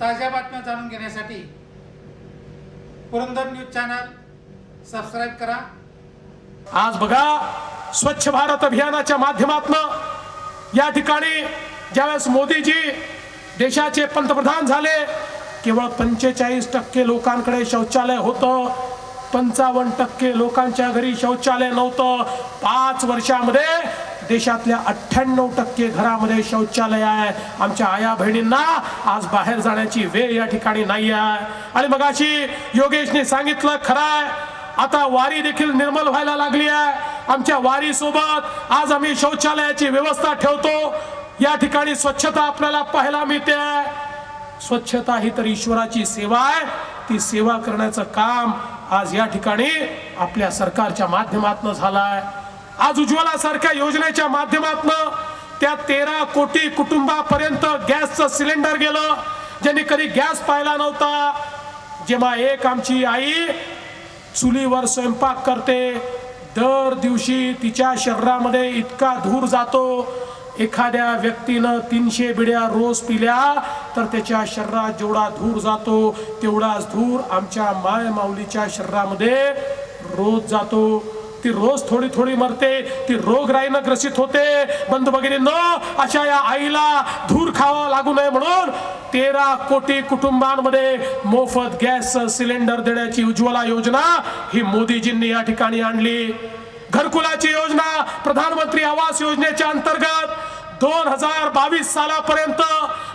ताज्या बातम्या जाणून घेण्यासाठी पुरंदर न्यूज चॅनल सबस्क्राईब करा. आज बघा स्वच्छ भारत अभियानाच्या माध्यमातून या ठिकाणी ज्यावेळेस मोदीजी देशाचे पंतप्रधान झाले केवळ पंचेचाळीस टक्के लोकांकडे शौचालय होतं पंचावन्न टक्के लोकांच्या घरी शौचालय नव्हतं. पाच वर्षामध्ये देशातल्या अठ्ठ्याण्णव टक्के घरामध्ये शौचालय आहे. आमच्या आया बहिणींना आज बाहेर जाण्याची वेळ या ठिकाणी नाही आहे आणि मगाशी योगेशने सांगितलं खरं आहे आता वारी देखील निर्मल व्हायला लागली आहे. आमच्या वारी सोबत आज आम्ही शौचालयाची व्यवस्था ठेवतो. या ठिकाणी स्वच्छता आपल्याला पाहायला मिळते. स्वच्छता ही तर ईश्वराची सेवा आहे. ती सेवा करण्याचं काम आज या ठिकाणी आपल्या सरकारच्या माध्यमातून झालं आहे आज उज्ज्वला सारख्या योजनेच्या माध्यमातून त्या तेरा कोटी कुटुंबापर्यंत गॅसचं सिलेंडर गेलं. ज्यांनी कधी गॅस पाहिला नव्हता. जेव्हा एक आमची आई चुलीवर स्वयंपाक करते दर दिवशी तिच्या शरीरामध्ये इतका धूर जातो. एखाद्या व्यक्तीनं तीनशे बिड्या रोज पिल्या तर त्याच्या शरीरात जेवढा धूर जातो तेवढाच धूर आमच्या माय माऊलीच्या शरीरामध्ये रोज जातो. ती रोज थोडी थोडी मरते ती रोगराईनं ग्रसित होते. बंधू न अशा या आईला धूर खावा लागू नये म्हणून तेरा कोटी कुटुंबांमध्ये मोफत गॅस सिलेंडर देण्याची उज्ज्वला योजना ही मोदीजींनी या ठिकाणी आणली. घरकुलाची योजना प्रधानमंत्री आवास योजनेच्या अंतर्गत दोन हजार बावीस सालापर्यंत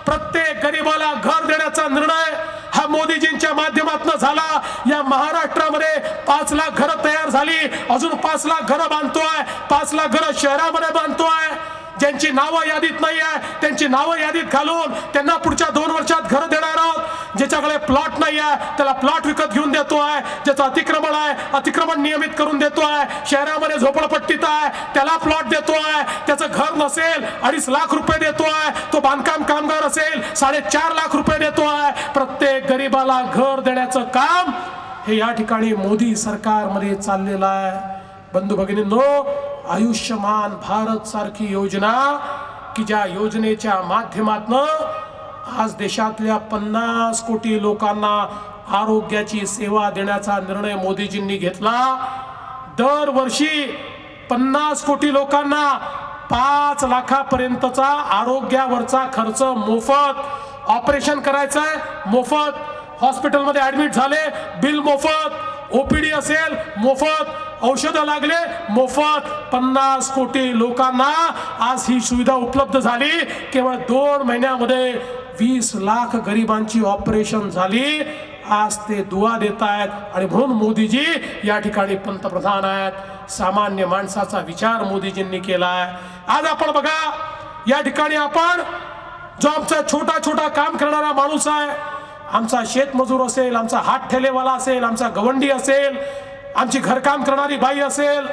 प्रत्येक गरीबाला घर देण्याचा निर्णय हा मोदीजींच्या माध्यमातून झाला. या महाराष्ट्रामध्ये पाच लाख घरं तयार झाली. अजून पाच लाख घरं बांधतोय. पाच लाख घरं शहरामध्ये बांधतोय. ज्यांची नावं यादीत नाही आहे त्यांची नावं यादीत घालून त्यांना पुढच्या दोन वर्षात घर देणार आहोत. ज्याच्याकडे प्लॉट नाही आहे त्याला प्लॉट विकत घेऊन देतो आहे. ज्याचं अतिक्रमण आहे अतिक्रमण नियमित करून देतो आहे. शहरामध्ये झोपडपट्टीत आहे त्याला प्लॉट देतो आहे. त्याचं घर नसेल अडीच लाख रुपये देतो आहे. तो बांधकाम कामगार असेल साडेचार लाख रुपये देतो आहे. प्रत्येक गरीबाला घर देण्याचं काम हे या ठिकाणी मोदी सरकारमध्ये चाललेलं आहे. बंधू भगिनींनो आयुष्यमान भारत सारखी योजना की ज्या योजनेच्या माध्यमातनं आज देशातल्या पन्नास कोटी लोकांना आरोग्याची सेवा देण्याचा निर्णय मोदीजींनी घेतला. दरवर्षी पन्नास कोटी लोकांना पाच लाखापर्यंतचा आरोग्यावरचा खर्च मोफत ऑपरेशन करायचं आहे मोफत हॉस्पिटलमध्ये ऍडमिट झाले. बिल मोफत. ओपीडी असेल मोफत. औषधं लागले. मोफत पन्नास कोटी लोकांना आज ही सुविधा उपलब्ध झाली. केवळ दोन महिन्यामध्ये वीस लाख गरिबांची ऑपरेशन झाली. आज ते दुवा देत आहेत आणि म्हणून मोदीजी या ठिकाणी पंतप्रधान आहेत. सामान्य माणसाचा विचार मोदीजींनी केला आहे. आज आपण बघा या ठिकाणी आपण जो आमचा छोटा छोटा काम करणारा माणूस आहे आमचा शेतमजूर असेल आमचा हात ठेलेवाला असेल आमचा गवंडी असेल आमची घरकाम करणारी बाई असेल.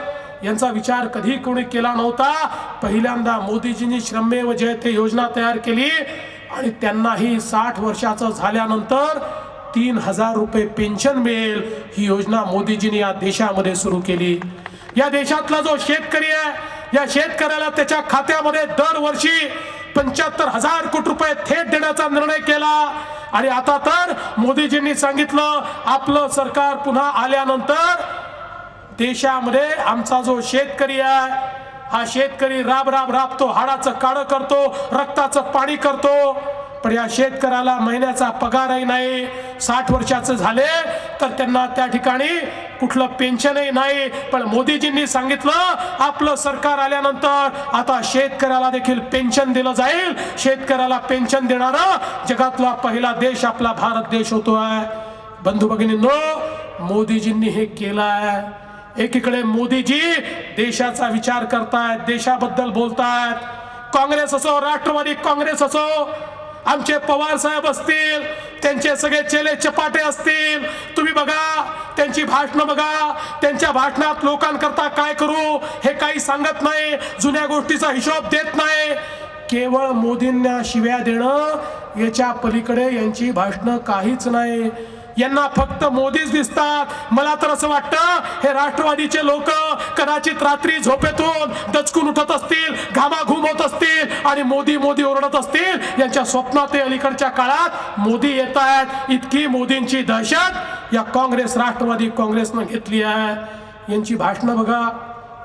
यांचा विचार कधी कोणी केला नव्हता. पहिल्यांदा मोदीजींनी श्रमेव जयते योजना तयार केली. आणि त्यांनाही साठ वर्षाचं झाल्यानंतर तीन हजार रुपये पेन्शन मिळेल. ही योजना मोदीजींनी या देशामध्ये सुरू केली. या देशातला जो शेतकरी आहे या शेतकऱ्याला त्याच्या खात्यामध्ये दरवर्षी पंच्याहत्तर हजार कोटी रुपये थेट देण्याचा निर्णय केला. आणि आता तर मोदीजींनी सांगितलं आपलं सरकार पुन्हा आल्यानंतर देशामध्ये आमचा जो शेतकरी आहे हा शेतकरी राब राब राबतो हाडाचं काळं करतो रक्ताचं पाणी करतो. पण या शेतकऱ्याला महिन्याचा पगारही नाही साठ वर्षाचं झाले तर त्यांना त्या ठिकाणी कुठलं पेन्शनही नाही. पण मोदीजींनी सांगितलं आपलं सरकार आल्यानंतर आता शेतकऱ्याला देखील पेन्शन दिलं जाईल. शेतकऱ्याला पेन्शन देणारा जगातला पहिला देश आपला भारत देश होतोय बंधू भगिनींनो मोदीजींनी हे केलं आहे. एकीकडे मोदीजी देशाचा विचार करतायत देशाबद्दल बोलतायत. काँग्रेस असो राष्ट्रवादी काँग्रेस असो आमचे पवार साहेब असतील त्यांचे सगळे चेले चपाटे असतील. तुम्ही बघा त्यांची भाषणं बघा. त्यांच्या भाषणात लोकांकरता काय करू हे काही सांगत नाही जुन्या गोष्टीचा हिशोब देत नाही. केवळ मोदींना शिव्या देणं याच्या पलीकडे यांची भाषणं काहीच नाही. यांना फक्त मोदीच दिसतात. मला तर असं वाटतं हे राष्ट्रवादीचे लोक कदाचित रात्री झोपेतून दचकून उठत असतील घामाघूम होत असतील आणि मोदी मोदी ओरडत असतील. यांच्या स्वप्नात ते अलीकडच्या काळात मोदी येत आहेत. इतकी मोदींची दहशत या काँग्रेस राष्ट्रवादी काँग्रेसनं घेतली आहे. यांची भाषणं बघा.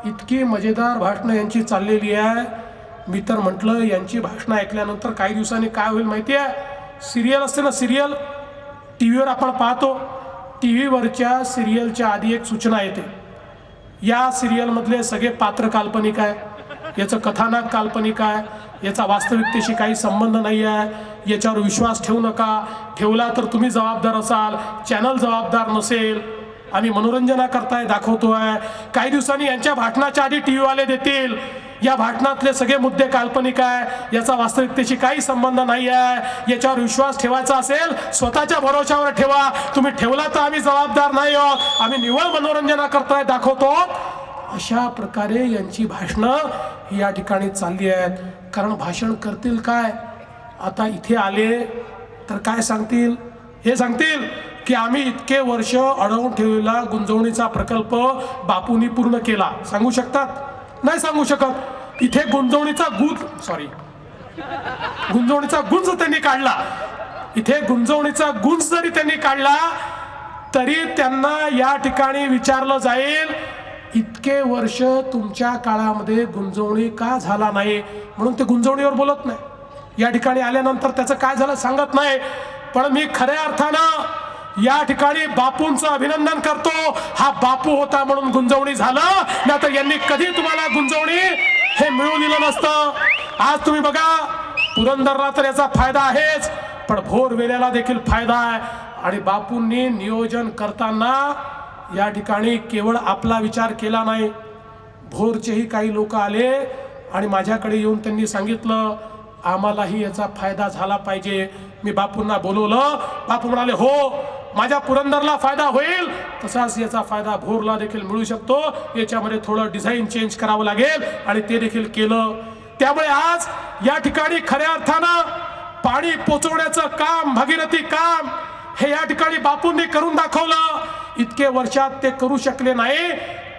इतकी मजेदार भाषणं यांची चाललेली आहे. मी तर म्हटलं यांची भाषणं ऐकल्यानंतर काही दिवसांनी काय होईल माहिती आहे सिरियल असते ना सिरियल? टी व्हीवर आपण पाहतो टी व्हीवरच्या सिरियलच्या आधी एक सूचना येते. या सिरियलमधले सगळे पात्र काल्पनिक आहे याचं कथानक काल्पनिक आहे याचा वास्तविकतेशी काही संबंध नाही आहे याच्यावर विश्वास ठेवू नका ठेवला तर तुम्ही जबाबदार असाल चॅनल जबाबदार नसेल आम्ही दाखवतो दाखवतोय काही दिवसांनी यांच्या भाषणाच्या आधी टी व्हीवाले देतील या भाषणातले सगळे मुद्दे काल्पनिक आहे. याचा वास्तविकतेशी काही संबंध नाही आहे याच्यावर विश्वास ठेवायचा असेल स्वतःच्या भरोशावर ठेवा. तुम्ही ठेवला तर आम्ही जबाबदार नाही आहोत. आम्ही निवळ मनोरंजनाकरताय दाखवतो. अशा प्रकारे यांची भाषणं या ठिकाणी चालली आहेत. कारण भाषण करतील काय? आता इथे आले तर काय सांगतील? हे सांगतील की आम्ही इतके वर्ष अडवून ठेवलेला गुंजवणीचा प्रकल्प बापूंनी पूर्ण केला. सांगू शकतात? नाही सांगू शकत. इथे गुंजवणीचा गुंज सॉरी गुंजवणीचा गुंज त्यांनी काढला इथे गुंजवणीचा गुंज जरी त्यांनी काढला तरी त्यांना या ठिकाणी विचारलं जाईल इतके वर्ष तुमच्या काळामध्ये गुंजवणी का झाला नाही? म्हणून ते गुंजवणीवर बोलत नाही. या ठिकाणी आल्यानंतर त्याचं काय झालं सांगत नाही. पण मी खऱ्या अर्थानं या ठिकाणी बापूंचं अभिनंदन करतो. हा बापू होता म्हणून गुंजवणी झालं. नाही तर यांनी कधी तुम्हाला गुंजवणी हे मिळू दिलं नसतं. आज तुम्ही बघा पुरंदरला तर याचा फायदा आहेच पण भोर वेल्याला देखील फायदा आहे. आणि बापूंनी नियोजन करताना या ठिकाणी केवळ आपला विचार केला नाही. भोरचेही काही लोक आले आणि माझ्याकडे येऊन त्यांनी सांगितलं आम्हालाही याचा फायदा झाला पाहिजे. मी बापूंना बोलवलं. बापू म्हणाले हो माझ्या पुरंदरला फायदा होईल. तसाच याचा फायदा भोरला देखील मिळू शकतो. याच्यामध्ये थोडं डिझाईन चेंज करावं लागेल आणि ते देखील केलं. त्यामुळे आज या ठिकाणी खऱ्या अर्थानं पाणी पोचवण्याचं काम भगीरथी काम हे या ठिकाणी बापूंनी करून दाखवलं. इतके वर्षात ते करू शकले नाही.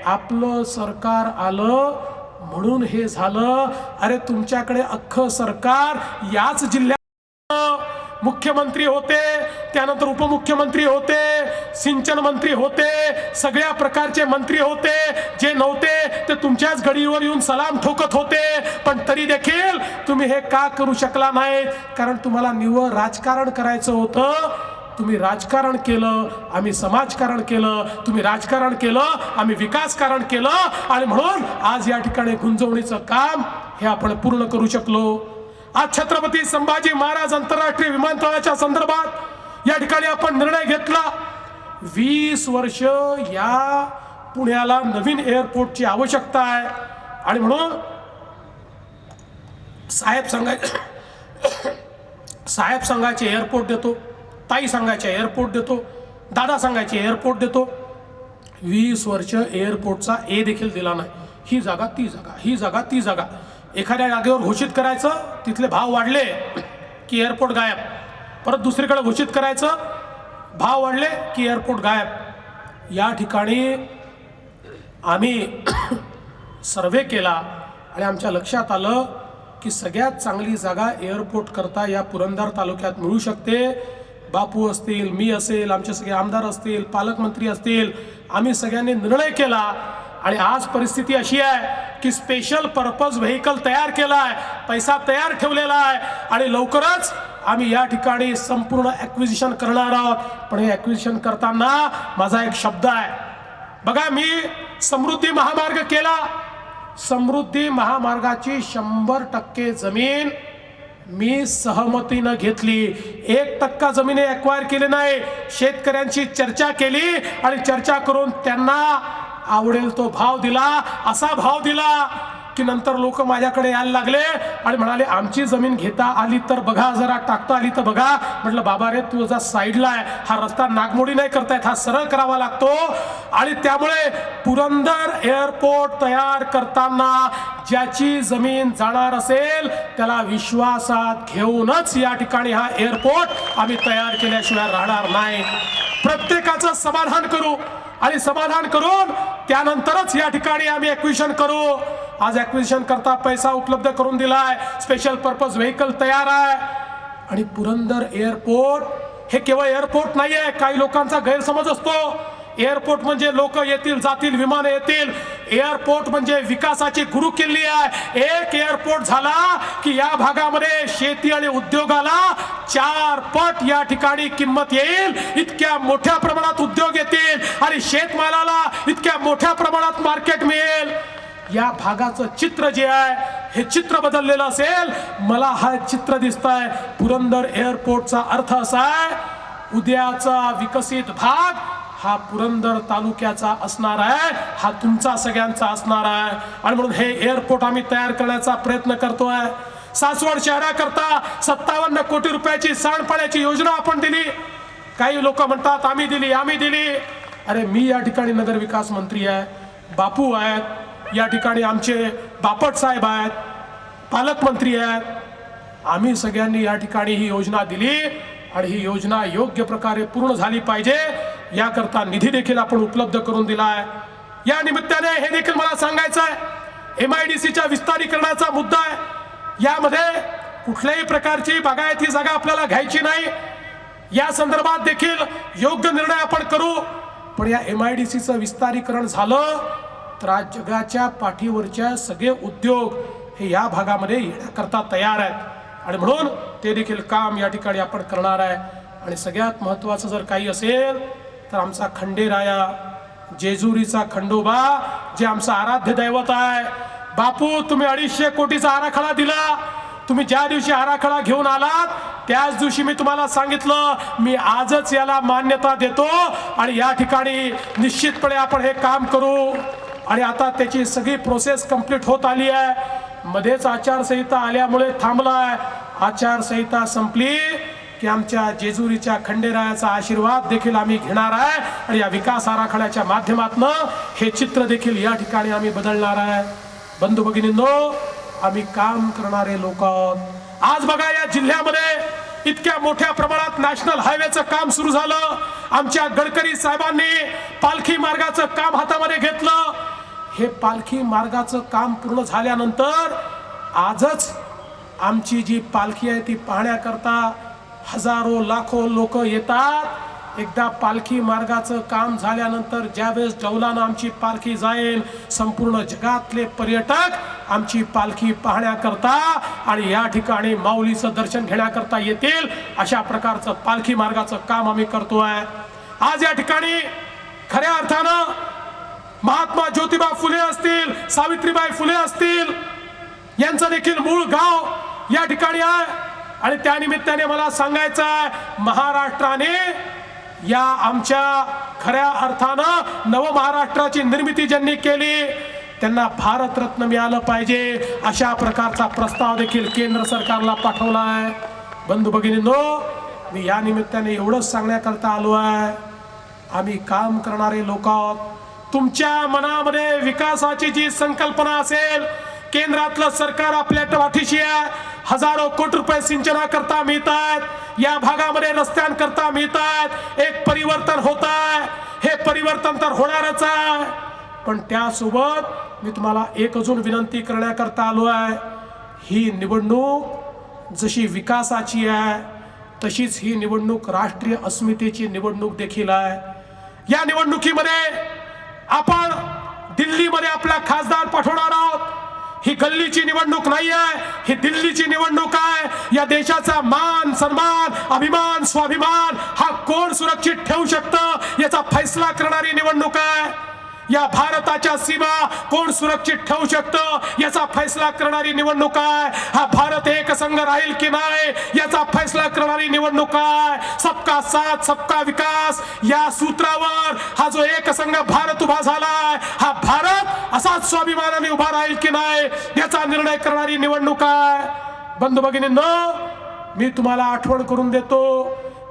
आपलं सरकार आलं म्हणून हे झालं. अरे तुमच्याकडे अख्खं सरकार याच जिल्ह्यात मुख्यमंत्री होते त्यानंतर उपमुख्यमंत्री होते सिंचन मंत्री होते सगळ्या प्रकारचे मंत्री होते जे नव्हते ते तुमच्याच गडीवर येऊन सलाम ठोकत होते. पण तरी देखील तुम्ही हे का करू शकला नाहीत? कारण तुम्हाला निव्वळ राजकारण करायचं होतं. तुम्ही राजकारण केलं आम्ही समाजकारण केलं तुम्ही राजकारण केलं आम्ही विकासकारण केलं आणि म्हणून आज या ठिकाणी गुंजवणीचं काम हे आपण पूर्ण करू शकलो. आज छत्रपती संभाजी महाराज आंतरराष्ट्रीय विमानतळाच्या संदर्भात या ठिकाणी आपण निर्णय घेतला. वीस वर्ष या पुण्याला नवीन एअरपोर्टची आवश्यकता आहे. आणि म्हणून साहेब सांगाय साहेब सांगायचे एअरपोर्ट देतो ताई सांगायचे एअरपोर्ट देतो दादा सांगायचे एअरपोर्ट देतो. वीस वर्ष एअरपोर्टचा ए देखील दिला नाही. ही जागा ती जागा ही जागा ती जागा. एखाद्या जागेवर घोषित करायचं तिथले भाव वाढले की एअरपोर्ट गायब. परत दुसरीकडे घोषित करायचं भाव वाढले की एअरपोर्ट गायब. या ठिकाणी आम्ही सर्वे केला आणि आमच्या लक्षात आलं की सगळ्यात चांगली जागा एअरपोर्ट करता या पुरंदर तालुक्यात मिळू शकते. बापू असतील मी असेल आमचे सगळे आमदार असतील पालकमंत्री असतील आम्ही सगळ्यांनी निर्णय केला आणि आज परिस्थिती अशी आहे की स्पेशल पर्पज व्हेकल तयार केला आहे पैसा तयार ठेवलेला आहे आणि लवकरच आम्ही या ठिकाणी संपूर्ण ॲक्विजिशन करणार आहोत. पण हे ॲक्विजिशन करताना माझा एक शब्द आहे. बघा मी समृद्धी महामार्ग केला. समृद्धी महामार्गाची शंभर टक्के जमीन मी सहमतीनं घेतली. एक टक्का जमीन एक्वायर केली नाही. शेतकऱ्यांशी चर्चा केली आणि चर्चा करून त्यांना आवडेल तो भाव दिला असा भाव दिला की नंतर लोक माझ्याकडे यायला लागले आणि म्हणाले आमची जमीन घेता आली तर बघा जरा टाकता आली तर बघा. म्हटलं बाबा रे तू जा साईडला आहे. हा रस्ता नागमोडी नाही करतायत हा सरळ करावा लागतो. आणि त्यामुळे पुरंदर एअरपोर्ट तयार करताना ज्याची जमीन जाणार असेल त्याला विश्वासात घेऊनच या ठिकाणी हा एअरपोर्ट आम्ही तयार केल्याशिवाय राहणार नाही. प्रत्येकाचं समाधान करू. आणि समाधान करून त्यानंतरच या ठिकाणी आम्ही ॲक्विशन करू. आज ॲक्विशन करता पैसा उपलब्ध करून दिलाय. स्पेशल पर्पज व्हेकल तयार आहे. आणि पुरंदर एअरपोर्ट हे केवळ एअरपोर्ट नाही आहे काही लोकांचा गैरसमज असतो. एअरपोर्ट म्हणजे लोक येतील जातील विमान येतील. एअरपोर्ट म्हणजे विकासाची गुरु किल्ली आहे. एक एअरपोर्ट झाला की या भागामध्ये शेती आणि उद्योगाला चार पट या ठिकाणी किंमत येईल. इतक्या मोठ्या प्रमाणात उद्योग येतील आणि शेतमालाला इतक्या मोठ्या प्रमाणात मार्केट मिळेल. या भागाचं चित्र जे आहे हे चित्र बदललेलं असेल. मला हा चित्र दिसत आहे पुरंदर एअरपोर्टचा अर्थ असा आहे उद्याचा विकसित भाग हा पुरंदर तालुक्याचा असणार आहे हा तुमचा सगळ्यांचा असणार आहे. आणि म्हणून हे एअरपोर्ट आम्ही तयार करण्याचा प्रयत्न करतोय. सासवड शहराकरता सत्तावन्न कोटी रुपयाची सांडपाण्याची योजना आपण दिली. काही लोक म्हणतात आम्ही दिली आम्ही दिली. अरे मी या ठिकाणी नगरविकास मंत्री आहे बापू आहेत या ठिकाणी आमचे बापट साहेब आहेत पालकमंत्री आहेत. आम्ही सगळ्यांनी या ठिकाणी ही योजना दिली आणि ही योजना योग्य प्रकारे पूर्ण झाली पाहिजे. याकरता निधी देखील आपण उपलब्ध करून दिला आहे या निमित्ताने हे देखील मला सांगायचं आहे एम आय डी सीच्या विस्तारीकरणाचा मुद्दा आहे. यामध्ये कुठल्याही प्रकारची बागायती जागा आपल्याला घ्यायची नाही. या संदर्भात देखील योग्य निर्णय आपण करू. पण या एम आय डी सीचं विस्तारीकरण झालं तर आज जगाच्या पाठीवरच्या सगळे उद्योग हे या भागामध्ये येण्याकरता तयार आहेत. आणि म्हणून ते देखील काम या ठिकाणी आपण करणार आहे. आणि सगळ्यात महत्त्वाचं जर काही असेल तर आमचा खंडेराया जेजुरीचा खंडोबा जे आमचं आराध्य दैवत आहे. बापू तुम्ही अडीचशे कोटीचा आराखडा दिला. तुम्ही ज्या दिवशी आराखडा घेऊन आलात त्याच दिवशी मी तुम्हाला सांगितलं मी आजच याला मान्यता देतो आणि या ठिकाणी निश्चितपणे आपण हे काम करू. आणि आता त्याची सगळी प्रोसेस कंप्लीट होत आली आहे. मध्येच आचारसंहिता आल्यामुळे थांबलाय. आचारसंहिता संपली. की आमच्या जेजुरीच्या खंडेरायाचा आशीर्वाद देखील आम्ही घेणार आहे आणि या विकास आराखड्याच्या माध्यमातनं हे चित्र देखील या ठिकाणी आम्ही बदलणार आहे. बंधू भगिनींनो आम्ही काम करणारे लोक आज बघा या जिल्ह्यामध्ये इतक्या मोठ्या प्रमाणात नॅशनल हायवेचं काम सुरू झालं. आमच्या गडकरी साहेबांनी पालखी मार्गाचं काम हातामध्ये घेतलं. हे पालखी मार्गाचं काम पूर्ण झाल्यानंतर आजच आमची जी पालखी आहे ती पाहण्याकरता हजारो लाखो लोक येतात. एकदा पालखी मार्गाचं काम झाल्यानंतर ज्यावेळेस डौलानं आमची पालखी जाईल संपूर्ण जगातले पर्यटक आमची पालखी पाहण्याकरता आणि या ठिकाणी माऊलीचं दर्शन घेण्याकरता येतील अशा प्रकारचं पालखी मार्गाचं काम आम्ही करतोय. आज या ठिकाणी खऱ्या अर्थानं महात्मा ज्योतिबा फुले असतील सावित्रीबाई फुले असतील यांचं देखील मूळ गाव या ठिकाणी आहे. आणि त्यानिमित्ताने मला सांगायचं आहे महाराष्ट्राने या आमच्या खऱ्या अर्थानं नवमहाराष्ट्राची निर्मिती ज्यांनी केली त्यांना भारतरत्न मिळालं पाहिजे अशा प्रकारचा प्रस्ताव देखील केंद्र सरकारला पाठवला आहे. बंधू भगिनींनो मी या निमित्ताने एवढंच सांगण्याकरता आलो आहे आम्ही काम करणारे लोक आहोत. तुमच्या मनामध्ये विकासाची जी संकल्पना असेल केंद्रातलं सरकार आपल्या पाठीशी आहे हजारो कोटी रुपये सिंचनाकरता मिळत आहेत या भागामध्ये रस्त्यांकरता मिळत आहेत एक परिवर्तन होत आहे हे परिवर्तन तर होणारच आहे. पण त्यासोबत मी तुम्हाला एक अजून विनंती करण्याकरता आलो आहे. ही निवडणूक जशी विकासाची आहे तशीच ही निवडणूक राष्ट्रीय अस्मितेची निवडणूक देखील आहे. या निवडणुकीमध्ये आपण दिल्लीमध्ये आपला खासदार पाठवणार आहोत. ही गल्लीची निवडणूक नाही आहे ही दिल्लीची निवडणूक आहे. या देशाचा मान सन्मान अभिमान स्वाभिमान हा कोण सुरक्षित ठेवू शकतं याचा फैसला करणारी निवडणूक आहे. या भारताच्या सीमा कोण सुरक्षित ठेवू शकतं? याचा फैसला करणारी निवडणूक आहे. हा भारत एक संघ राहील की नाही? याचा फैसला करणारी निवडणूक आहे. सबका साथ सबका विकास या सूत्रावर हा जो एक संघ भारत उभा झालाय हा भारत असाच स्वाभिमानाने उभा राहील की नाही? याचा निर्णय करणारी निवडणूक आहे. बंधू भगिनींनो मी तुम्हाला आठवण करून देतो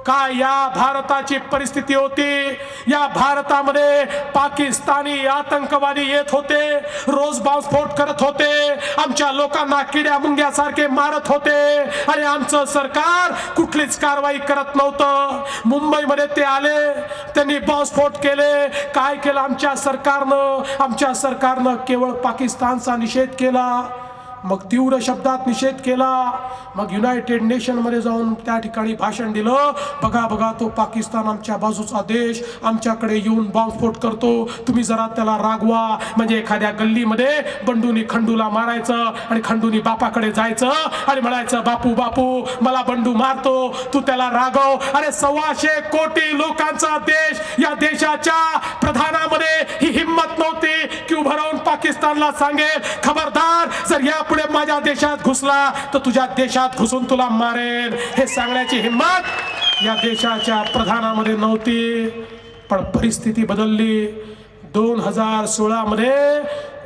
काय या भारताची परिस्थिती होती? या भारतामध्ये पाकिस्तानी आतंकवादी येत होते रोज बॉम्बस्फोट करत होते आमच्या लोकांना किड्या मुंग्यासारखे मारत होते. आणि आमचं सरकार कुठलीच कारवाई करत नव्हतं. मुंबईमध्ये ते आले त्यांनी बॉम्बस्फोट केले. काय केलं आमच्या सरकारनं? आमच्या सरकारनं केवळ पाकिस्तानचा निषेध केला. मग तीव्र शब्दात निषेध केला. मग युनायटेड नेशनमध्ये जाऊन त्या ठिकाणी भाषण दिलं. बघा बघा तो पाकिस्तान आमच्या बाजूचा देश. आमच्याकडे येऊन बॉम्बस्फोट करतो. तुम्ही जरा त्याला रागवा. म्हणजे एखाद्या गल्लीमध्ये बंडूनी खंडूला मारायचं आणि खंडूनी बापाकडे जायचं आणि म्हणायचं बापू बापू मला बंडू मारतो. तू त्याला रागव. अरे सव्वाशे कोटी लोकांचा देश या देशाच्या प्रधानामध्ये ही हिंमत नव्हती. की उभं राहून पाकिस्तानला सांगेल खबरदार जर यापुढे माझ्या देशात घुसला तर तुझ्या देशात घुसून तुला मारेन. हे सांगण्याची हिंमत या देशाच्या प्रधानामध्ये नव्हती पण परिस्थिती बदलली. दोन हजार सोळामध्ये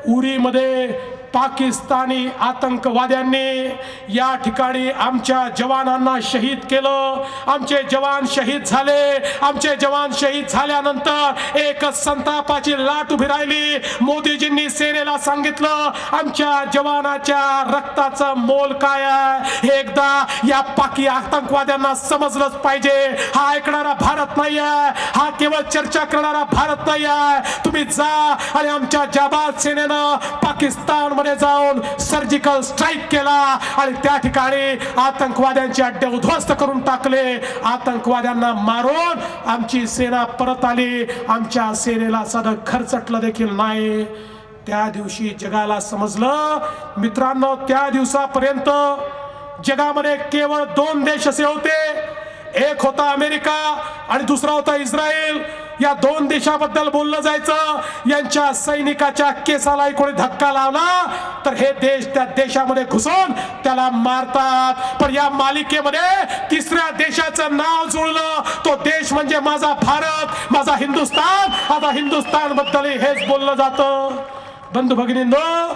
उरीमध्ये पाकिस्तानी आतंकवाद्यांनी या ठिकाणी आमच्या जवानांना शहीद केलं. आमचे जवान शहीद झाले. आमचे जवान शहीद झाल्यानंतर एक संतापाची लाट उभी राहिली. मोदीजींनी सेनेला सांगितलं आमच्या जवानाच्या रक्ताचं मोल काय आहे? हे एकदा या पाकी आतंकवाद्यांना समजलंच पाहिजे. हा ऐकणारा भारत नाही आहे. हा केवळ चर्चा करणारा भारत नाही आहे. तुम्ही जा आणि आमच्या जाबाज सेनेनं पाकिस्तान मध्ये जाऊन सर्जिकल स्ट्राईक केला आणि त्या ठिकाणी आतंकवाद्यांचे अड्डे उद्ध्वस्त करून टाकले. आतंकवाद्यांना मारून आमची सेना परत आली. आमच्या सेनेला साधं खर्चटलं देखील नाही. त्या दिवशी जगाला समजलं मित्रांनो त्या दिवसापर्यंत जगामध्ये केवळ दोन देश असे होते. एक होता अमेरिका आणि दुसरा होता इस्रायल. या दोन देशाबद्दल बोललं जायचं. यांच्या सैनिकाच्या केसाला कोणी धक्का लावला. तर हे देश त्या देशामध्ये घुसून त्याला मारतात. पण या मालिकेमध्ये तिसऱ्या देशाचं नाव जुळलं. तो देश म्हणजे माझा भारत माझा हिंदुस्थान आता हिंदुस्थानबद्दल हेच बोललं जातं. बंधू भगिनींनो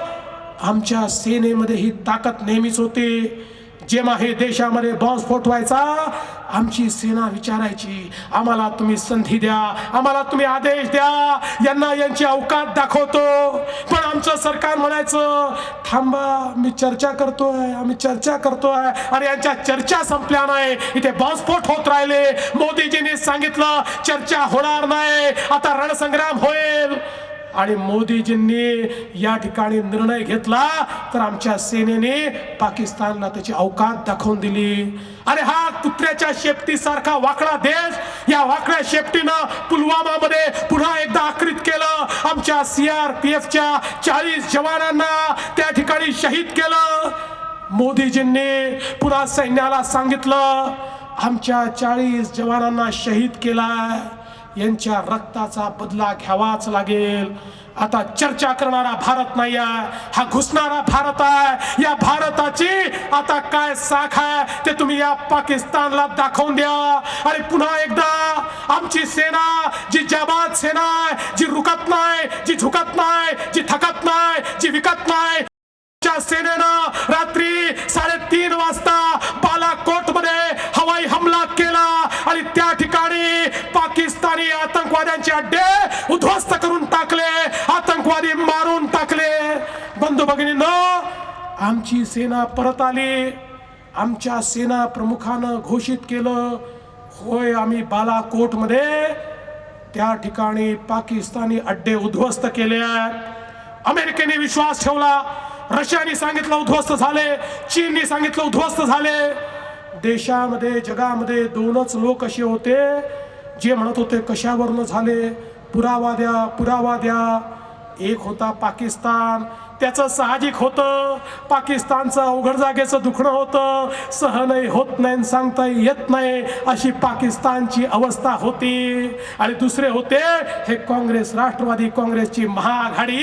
आमच्या सेनेमध्ये ही ताकद नेहमीच होती. जेव्हा हे देशामध्ये बॉम्बस्फोट व्हायचा आमची सेना विचारायची आम्हाला तुम्ही संधी द्या आम्हाला तुम्ही आदेश द्या यांना यांची अवकात दाखवतो. पण आमचं सरकार म्हणायचं थांबा मी चर्चा करतोय आम्ही चर्चा करतोय. आणि यांच्या चर्चा संपल्या नाही. इथे बॉम्बस्फोट होत राहिले. मोदीजींनी सांगितलं चर्चा होणार नाही. आता रणसंग्राम होईल. आणि मोदीजींनी या ठिकाणी निर्णय घेतला तर आमच्या सेनेने पाकिस्तानला त्याची अवकात दाखवून दिली. अरे हा कुत्र्याच्या शेपटीसारखा वाकडा देश या वाकड्या शेपटीनं पुलवामामध्ये पुन्हा एकदा आकृत केलं. आमच्या सीआरपीएफच्या चाळीस जवानांना त्या ठिकाणी शहीद केलं. मोदीजींनी पुन्हा सैन्याला सांगितलं आमच्या चाळीस जवानांना शहीद केला यांच्या रक्ताचा बदला घ्यावाच लागेल. आता चर्चा करणारा भारत नाही आहे हा घुसणारा भारत आहे. या भारताची आता काय साख आहे ते तुम्ही या पाकिस्तानला दाखवून द्या. आणि पुन्हा एकदा आमची सेना जी जबाद सेना आहे जी रुकत नाही जी झुकत नाही जी थकत नाही जी विकत नाही सेनेनं रात्री साडेतीन वाजता बालाकोटमध्ये हवाई हमला केला. आणि त्या ठिकाणी आतंकवाद्यांचे अड्डे उद्ध्वस्त करून टाकले आतंकवादी मारून टाकले. बंधू भगिनी आमची सेना परत आली. आमच्या सेना प्रमुखानं घोषित केलं होय आम्ही बालाकोटमध्ये त्या ठिकाणी पाकिस्तानी अड्डे उद्ध्वस्त केले आहेत. अमेरिकेने विश्वास ठेवला रशियाने सांगितलं उद्ध्वस्त झाले चीनने सांगितलं उद्ध्वस्त झाले. देशामध्ये जगामध्ये दोनच लोक असे होते जे म्हणत होते कशावरनं झाले? पुरावा द्या पुरावा द्या. एक होता पाकिस्तान त्याचं साहजिक होतं. पाकिस्तानचं अवघड जागेचं दुखणं होतं. सहनही होत नाही सांगता येत नाही अशी पाकिस्तानची अवस्था होती. आणि दुसरे होते हे काँग्रेस राष्ट्रवादी काँग्रेसची महाआघाडी.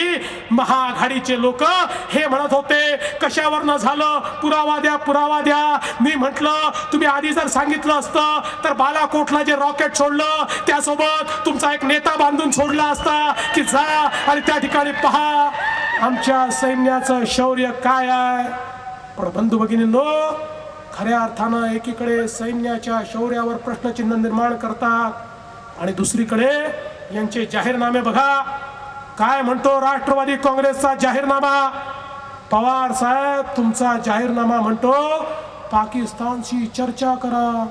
महाआघाडीचे लोक हे म्हणत होते कशावरनं झालं? पुरावा द्या पुरावा द्या. मी म्हटलं तुम्ही आधी जर सांगितलं असतं तर बालाकोटला जे रॉकेट सोडलं त्यासोबत तुमचा एक नेता बांधून सोडला असता की जा आणि त्या ठिकाणी पहा. आमच्या सैन्याचं शौर्य काय आहे? पण बंधू भगिनींनो खऱ्या अर्थानं एकीकडे सैन्याच्या शौर्यावर प्रश्नचिन्ह निर्माण करतात आणि दुसरीकडे यांचे जाहीरनामे बघा. काय म्हणतो राष्ट्रवादी काँग्रेसचा जाहीरनामा? पवार साहेब तुमचा जाहीरनामा म्हणतो पाकिस्तानशी चर्चा करा.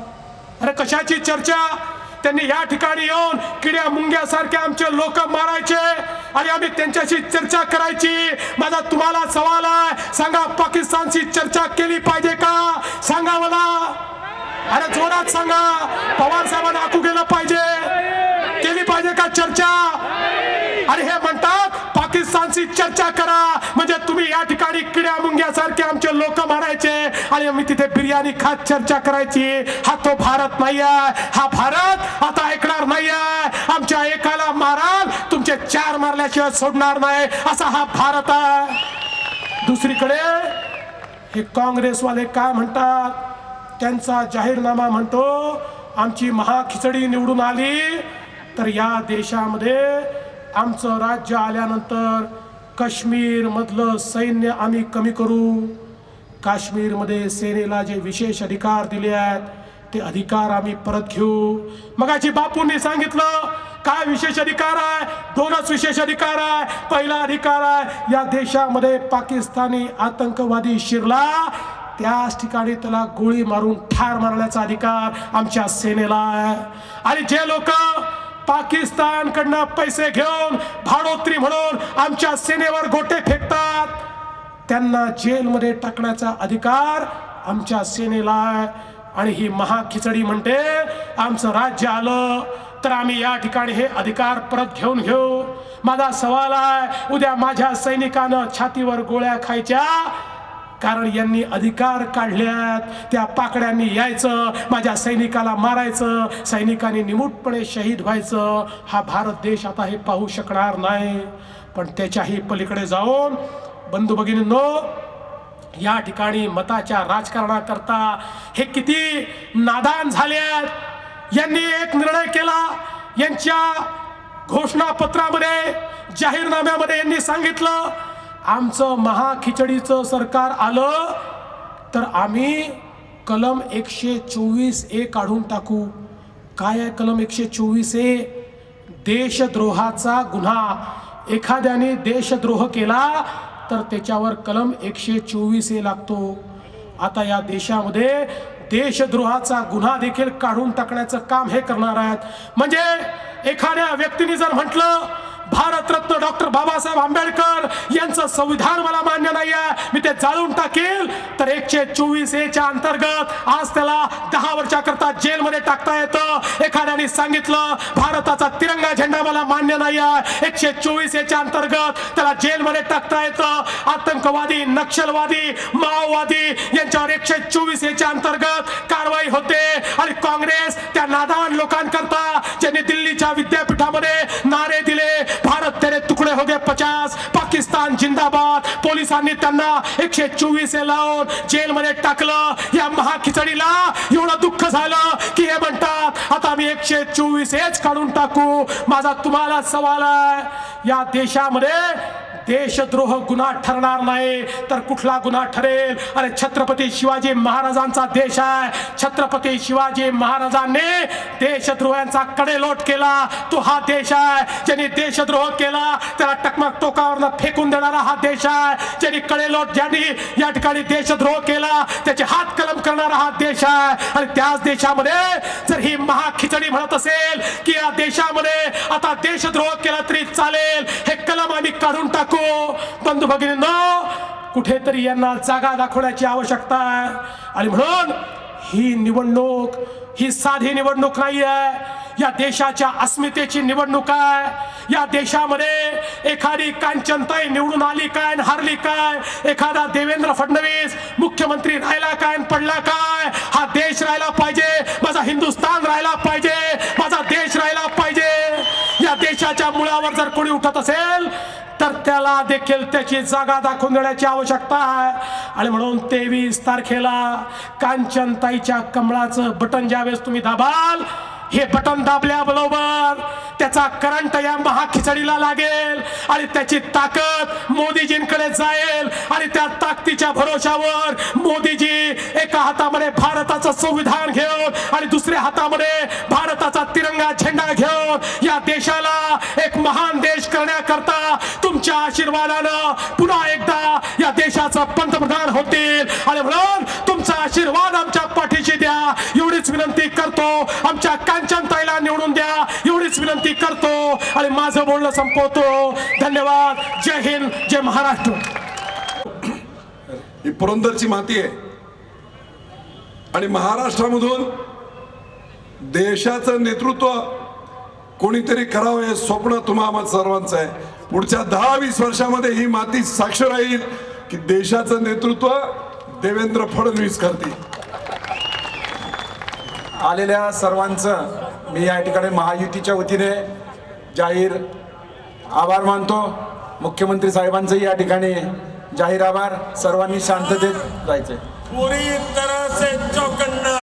अरे कशाची चर्चा? त्यांनी या ठिकाणी येऊन किड्या मुंग्यासारखे आमचे लोक मारायचे आणि आम्ही त्यांच्याशी चर्चा करायची. माझा तुम्हाला सवाल आहे सांगा पाकिस्तानशी चर्चा केली पाहिजे का? सांगा मला. अरे जोरात सांगा. पवार साहेबांना आखू गेलं पाहिजे. केली पाहिजे का चर्चा? आणि हे म्हणतात माणसांशी चर्चा करा. म्हणजे तुम्ही या ठिकाणी किड्या मुंग्यासारखे आमचे लोक मारायचे आणि आम्ही तिथे बिर्याणी खात चर्चा करायची. हा तो भारत नाही आहे हा भारत आता ऐकणार नाही आहे आमच्या एकाला माराल तुमचे चार मारल्याशिवाय सोडणार नाही. असा हा भारत आहे. दुसरीकडे हे काँग्रेसवाले काय म्हणतात? त्यांचा जाहीरनामा म्हणतो आमची महाखिचडी निवडून आली तर या देशामध्ये आमचं राज्य आल्यानंतर काश्मीरमधलं सैन्य आम्ही कमी करू. काश्मीरमध्ये सेनेला जे विशेष अधिकार दिले आहेत ते अधिकार आम्ही परत घेऊ. मगाची बापूंनी सांगितलं काय विशेष अधिकार आहे? दोनच विशेष अधिकार आहे. पहिला अधिकार आहे या देशामध्ये पाकिस्तानी आतंकवादी शिरला. त्याच ठिकाणी त्याला गोळी मारून ठार मारण्याचा अधिकार आमच्या सेनेला आहे. आणि जे लोक पाकिस्तानकडनं पैसे घेऊन भाडोत्री म्हणून आमच्या सेनेवर गोटे फेकतात. त्यांना जेलमध्ये टाकण्याचा अधिकार आमच्या सेनेला आहे. आणि ही महाखिचडी म्हणते आमचं राज्य आलं तर आम्ही या ठिकाणी हे अधिकार परत घेऊन घेऊ. माझा सवाल आहे उद्या माझ्या सैनिकानं छातीवर गोळ्या खायच्या कारण यांनी अधिकार काढल्यात. त्या पाकड्यांनी यायचं माझ्या सैनिकाला मारायचं सैनिकांनी निमूटपणे शहीद व्हायचं. हा भारत देश आता हे पाहू शकणार नाही. पण त्याच्याही पलीकडे जाऊन बंधू भगिनींनो या ठिकाणी मताच्या राजकारणाकरता हे किती नादान झाले आहेत यांनी एक निर्णय केला. यांच्या घोषणापत्रामध्ये जाहीरनाम्यामध्ये यांनी सांगितलं आमचं महाखिचडीचं सरकार आलं तर आम्ही कलम एकशे चोवीस ए काढून टाकू. काय आहे कलम एकशे चोवीस ए? देशद्रोहाचा गुन्हा. एखाद्याने देशद्रोह केला तर त्याच्यावर कलम एकशे चोवीस ए लागतो. आता या देशामध्ये देशद्रोहाचा गुन्हा देखील काढून टाकण्याचं काम हे करणार आहेत. म्हणजे एखाद्या व्यक्तीने जर म्हटलं भारतरत्न डॉक्टर बाबासाहेब आंबेडकर यांचं संविधान मला मान्य नाही आहे मी ते जाळून टाकेल. तर एकशे चोवीस एच्या अंतर्गत आज त्याला दहा वर्षाकरता जेलमध्ये टाकता येतं. एखाद्याने सांगितलं भारताचा तिरंगा झेंडा मला मान्य नाही आहे एकशे चोवीस एच्या अंतर्गत त्याला जेलमध्ये टाकता येतं. आतंकवादी नक्षलवादी माओवादी यांच्यावर एकशे चोवीस एच्या अंतर्गत कारवाई होते. आणि काँग्रेस त्या नादान लोकांकरता ज्यांनी दिल्लीच्या विद्यापीठामध्ये नारे दिले तेरे तुकडे हो गए पचास। पाकिस्तान जिंदाबाद। पोलिसांनी त्यांना एकशे चोवीस लावून जेलमध्ये टाकलं. या महाखिचडीला एवढं दुःख झालं की हे म्हणतात आता आम्ही एकशे चोवीस हेच काढून टाकू. माझा तुम्हाला सवाल आहे या देशामध्ये देशद्रोह गुन्हा ठरणार नाही तर कुठला गुन्हा ठरेल? अरे छत्रपती शिवाजी महाराजांचा देश आहे. छत्रपती शिवाजी महाराजांनी देशद्रोह्यांचा कडेलोट केला. तो हा देश आहे. ज्यांनी देशद्रोह केला त्याला टकमक टोकावरनं फेकून देणारा हा देश आहे. ज्यांनी कडेलोट ज्यांनी या ठिकाणी देशद्रोह केला त्याचे हात कलम करणारा हा देश आहे. आणि त्याच देशामध्ये जर ही महाखिचडी म्हणत असेल की या देशामध्ये आता देशद्रोह केला तरी चालेल हे कलम आम्ही काढून टाकू. बंधू भगिनींनो कुठेतरी यांना जागा दाखवण्याची आवश्यकता आहे. आणि म्हणून ही निवडणूक ही साधी निवडणूक नाही आहे या देशाच्या अस्मितेची निवडणूक आहे. या देशामध्ये एखादी कांचनताई निवडून आली काय हारली काय? एखादा देवेंद्र फडणवीस मुख्यमंत्री राहिला काय पडला काय? हा देश राहिला पाहिजे माझा हिंदुस्थान राहिला पाहिजे माझा देश राहिला पाहिजे. या देशाच्या मुळावर जर कोणी उठत असेल त्याला देखील त्याची जागा दाखवून देण्याची आवश्यकता आहे. आणि म्हणून तेवीस तारखेला कांचनताईच्या कमळाचं बटन ज्यावेळेस तुम्ही दाबाल हे बटन दाबल्याबरोबर त्याचा करंट या महाखिचडीला लागेल आणि त्याची ताकद मोदीजींकडे जाईल आणि त्या ताकदीच्या भरोशावर मोदीजी एका हातामध्ये भारताचं संविधान घेऊन आणि दुसऱ्या हातामध्ये भारताचा तिरंगा झेंडा घेऊन या देशाला एक महान देश करण्याकरता तुमच्या आशीर्वादानं पुन्हा एकदा या देशाचं पंतप्रधान होतील. आणि म्हणून तुमचा आशीर्वाद आमच्या द्या. एवढीच विनंती करतो. आमच्या कांचन ताईला निवडून द्या. एवढीच विनंती करतो. आणि माझं बोलणं संपवतो. धन्यवाद. जय हिंद. जय महाराष्ट्र. ही पुरंदरची माती आहे. आणि महाराष्ट्रामधून देशाचं नेतृत्व कोणीतरी करावं हे स्वप्न तुम्हा सर्वांचं आहे. पुढच्या दहा वीस वर्षामध्ये ही माती साक्ष राहील की देशाचं नेतृत्व देवेंद्र फडणवीस करतील. आलेल्या सर्वांचं मी या ठिकाणी महायुतीच्या वतीने जाहीर आभार मानतो. मुख्यमंत्री साहेबांचंही या ठिकाणी जाहीर आभार. सर्वांनी शांततेत जायचे पूरी तरह से चौकन्ना